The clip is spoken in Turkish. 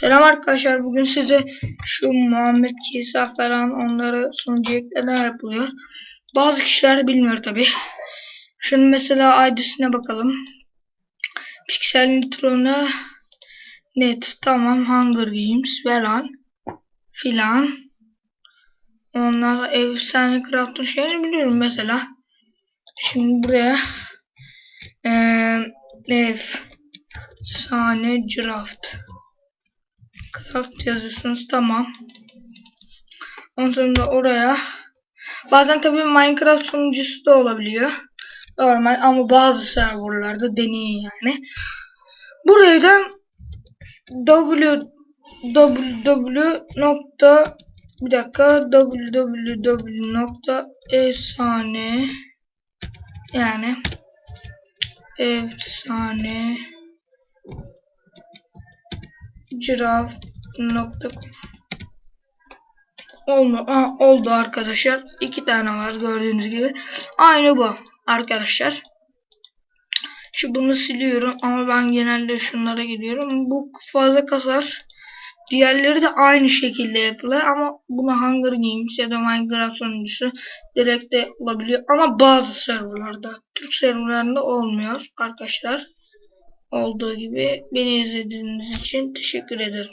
Selam arkadaşlar. Bugün size şu Muhammed Kisa falan onları sunucu eklemeler yapılıyor. Bazı kişiler bilmiyor tabi. Şunun mesela ID'sine bakalım. Pixel Nitro'na net tamam Hunger Games falan filan. Onlar efsane craft'ın şeyini biliyorum mesela. Şimdi buraya eee efsane draft craft yazıyorsunuz tamam. Ondan sonra oraya bazen tabii Minecraft sunucusu da olabiliyor. Normal ama bazı serverlarda deneyin yani. Burayı da www nokta bir dakika www nokta efsane yani efsane giraffe.com Olma, ha, oldu arkadaşlar. İki tane var gördüğünüz gibi. Aynı bu arkadaşlar. Şu bunu siliyorum ama ben genelde şunlara gidiyorum. Bu fazla kasar. Diğerleri de aynı şekilde yapılıyor ama buna Hunger Games ya da Minecraft sunucusu direkt de olabiliyor. Ama bazı serverlarda, Türk serverlarında olmuyor arkadaşlar. Olduğu gibi beni izlediğiniz için teşekkür ederim.